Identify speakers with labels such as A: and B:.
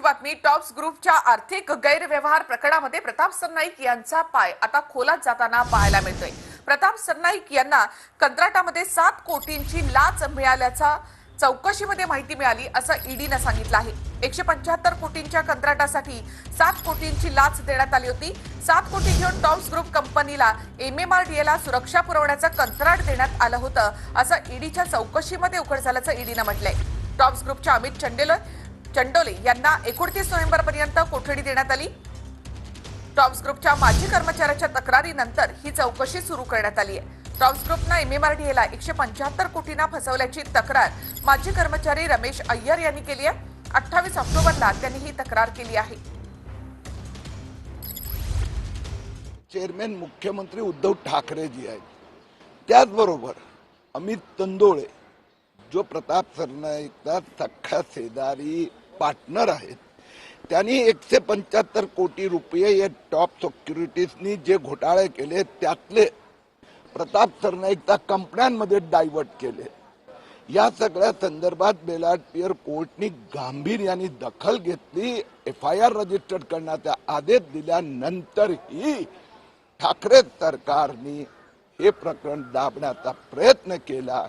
A: बातमी टॉप्स ग्रुपच्या आर्थिक गैरव्यवहार प्रकरणामध्ये प्रताप सरनाईक यांचा पाय आता खोलात जाताना पाहायला मिळतोय. प्रताप सरनाईक यांना कंत्राटामध्ये सात कोटींची लाच मिळाल्याचा चौकशीमध्ये माहिती मिळाली असं ईडीनं सांगितलं आहे. एकशे पंच्याहत्तर कोटींच्या कंत्राटासाठी सात कोटींची लाच देण्यात आली होती. सात कोटी घेऊन टॉप्स ग्रुप कंपनीला एमएमआरडीएला सुरक्षा पुरवण्याचं कंत्राट देण्यात आलं होतं असं ईडीच्या चौकशीमध्ये उघड झाल्याचं ईडीनं म्हटलंय. टॉप्स ग्रुपच्या अमित चंडेलोय चंडोले यांना एकोणतीस नोव्हेंबरपर्यंत कोठडी देण्यात आली. टॉप्स ग्रुपच्या माजी कर्मचाऱ्याच्या तक्रारीनंतर ही चौकशी सुरू करण्यात आली आहे. टॉप्स ग्रुपनं एमएमआरडीएला एकशे पंच्याहत्तर कोटींना फसवल्याची तक्रार माजी कर्मचारी रमेश अय्यर यांनी केली आहे. अठ्ठावीस ऑक्टोबरला त्यांनी ही तक्रार केली आहे.
B: चेअरमॅन मुख्यमंत्री उद्धव ठाकरेजी आहेत. त्याचबरोबर अमित तंदोळे जो प्रताप सरनाईकचा सख्खा शेजारी पार्टनर आहेत. त्यांनी एकशे पंच्याहत्तर कोटी रुपये या टॉप सिक्युरिटीजनी जे घोटाळे केले त्यातले प्रताप सरनाईकच्या कंपन्यांमध्ये डायव्हर्ट केले. या सगळ्या संदर्भात बेलाट पियर कोर्टनी गांभीर्याने दखल घेतली एफ आय आर रजिस्टर्ड करण्याचा आदेश दिल्यानंतरही ठाकरे सरकारने हे प्रकरण दाबण्याचा प्रयत्न केला.